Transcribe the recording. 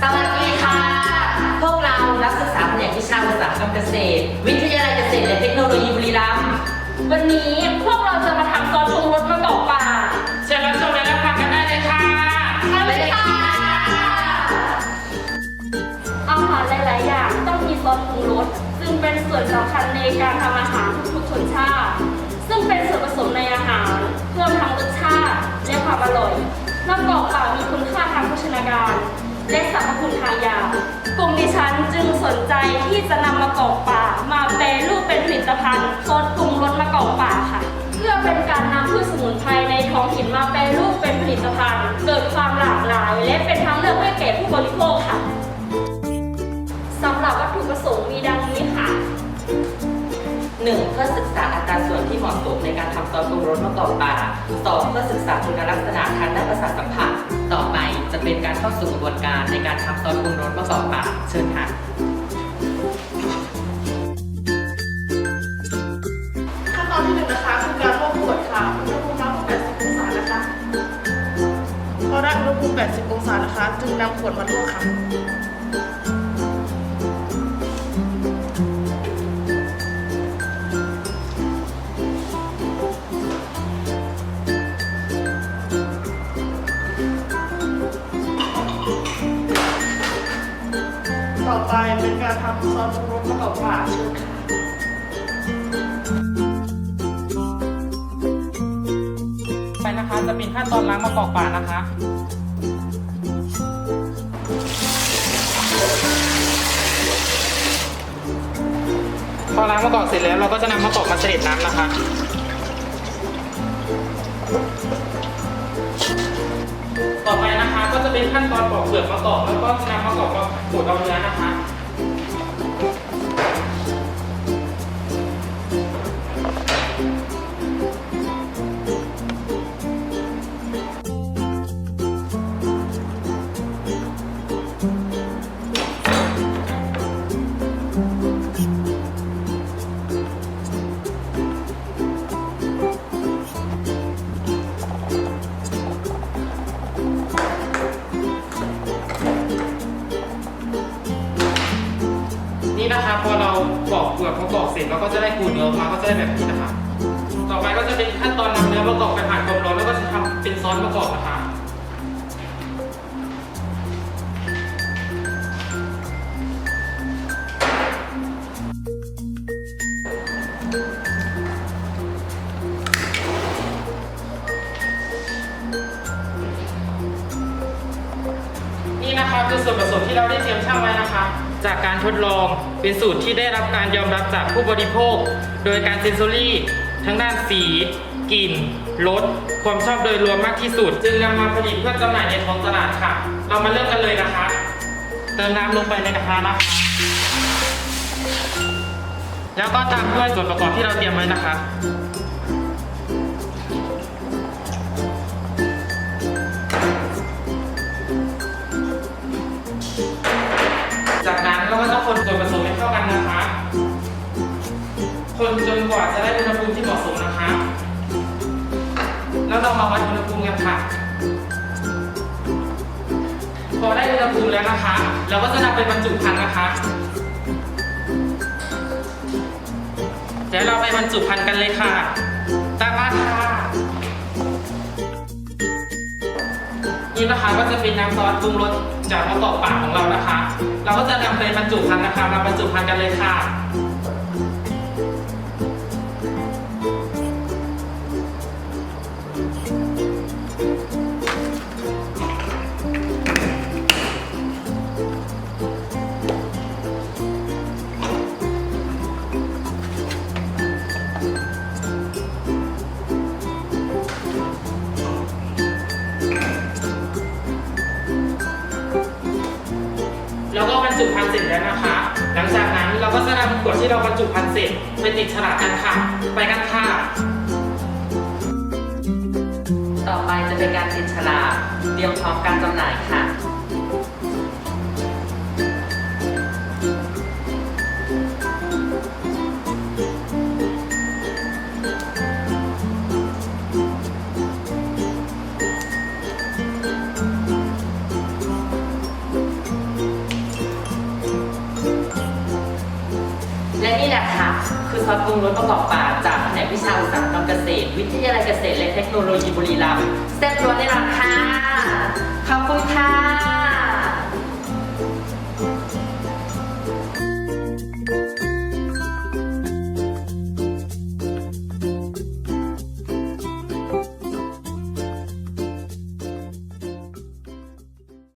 สวัสดีค่ะ พวกเรานักศึกษาแผนกวิชาอุตสาหกรรมเกษตร วิทยาลัยเกษตรและเทคโนโลยีบุรีรัมย์วันนี้พวกเราจะมาทำซอสปรุงรสมะกอกป่าเชิญรับชมและรับฟังกันได้เลยค่ะไปเลยค่ะอาหารหลายๆ อย่างต้องมีซอสปรุงรสซึ่งเป็นส่วนสำคัญในการทำอาหารทุกๆชนชาติ ซึ่งเป็นส่วนผสม ยา กลุ่มดิฉันจึงสนใจที่จะนำมะกอกป่า มาแปรรูปเป็นผลิตภัณฑ์ซอสปรุงรสมะกอกป่าค่ะ เพื่อเป็นการนำพืชสมุนไพรในท้องถิ่นมาแปรรูปเป็นผลิตภัณฑ์ เกิดความหลากหลาย และเป็นทางเลือกให้แก่ผู้บริโภคค่ะสำหรับวัตถุประสงค์มีดังนี้ค่ะ 1. เพื่อศึกษาอัตราส่วนที่เหมาะสมในการทำซอสปรุงรสมะกอกป่า 2. เพื่อศึกษาคุณลักษณะทางด้านประสาทสัมผัส เป็นการเข้าสู่กระบวนการในการทำซอสปรุงรสประกอบปากเชิญค่ะขั้นตอนที่หนึ่งนะคะคือการลวกขวดค่ะอุณหภูมิน้ำ80องศานะคะพอได้อุณหภูมิ80องศานะคะ จึงนำขวดมาลวกค่ะ อไปเป็นการทำซอสปรุงรสมะกอกป่าเชิญค่ะไปนะคะ จะเป็นขั้นตอนล้างมะกอกป่านะคะ พอล้างมะกอกเสร็จแล้วเราก็จะนำมะกอกมาเสด็จน้ำนะคะ ก็จะเป็นขั้นตอนปอกเปลือกมะกอกแล้วก็นำมะกอกมาขูดเอาเนื้อนะคะ อกเปลือกมะกอกเสร็จเราก็จะได้ขูดเนื้อออกมาก็จะได้แบบนี้นะคะต่อไปก็จะเป็นขั้นตอนนำเนื้อมะกอกไปผ่านความร้อนแล้วก็จะทำเป็นซอสมะกอกนะคะนี่นะคะคือส่วนผสมที่เราได้เตรียมช่างไว้นะคะ จากการทดลองเป็นสูตรที่ได้รับการยอมรับจากผู้บริโภค โดยการเซนซอรี่ทั้งด้านสีกลิ่นรสความชอบโดยรวมมากที่สุด จึงนำมาผลิตเพื่อจำหน่ายในท้องตลาดค่ะ เรามาเริ่มกันเลยนะคะ เติมน้ำลงไปในกระทะนะคะแล้วก็ตามด้วยส่วนประกอบที่เราเตรียมไว้นะคะ คนส่วนผสมให้เข้ากันนะคะ คนจนกว่าจะได้อุณหภูมิที่เหมาะสมนะคะ แล้วเรามาวัดอุณหภูมิกันค่ะ พอได้อุณหภูมิแล้วนะคะ เราก็จะนำไปบรรจุภัณฑ์นะคะ เดี๋ยวเราไปบรรจุภัณฑ์กันเลยค่ะ ตามมาค่ะนี่นะคะก็จะเป็นน้ำซอสปรุงรสจากมะกอกป่าของเรานะคะ เราก็จะนำไปบรรจุภัณฑ์นะคะมาบรรจุภัณฑ์กันเลยค่ะ จุภัณฑ์เสร็จแล้วนะคะ หลังจากนั้นเราก็จะนำขวดที่เราบรรจุภัณฑ์เสร็จไปติดฉลากกันค่ะ ไปกันค่ะ ต่อไปจะเป็นการติดฉลากเตรียมพร้อมการจำหน่ายค่ะ ซอสปรุงรสประกอบป่าจากแผนกวิชาอุตสาหกรรมเกษตร วิทยาลัยเกษตรและเทคโนโลยีบุรีรัมย์แซ่บร้อนในราคาขอบคุณค่ะ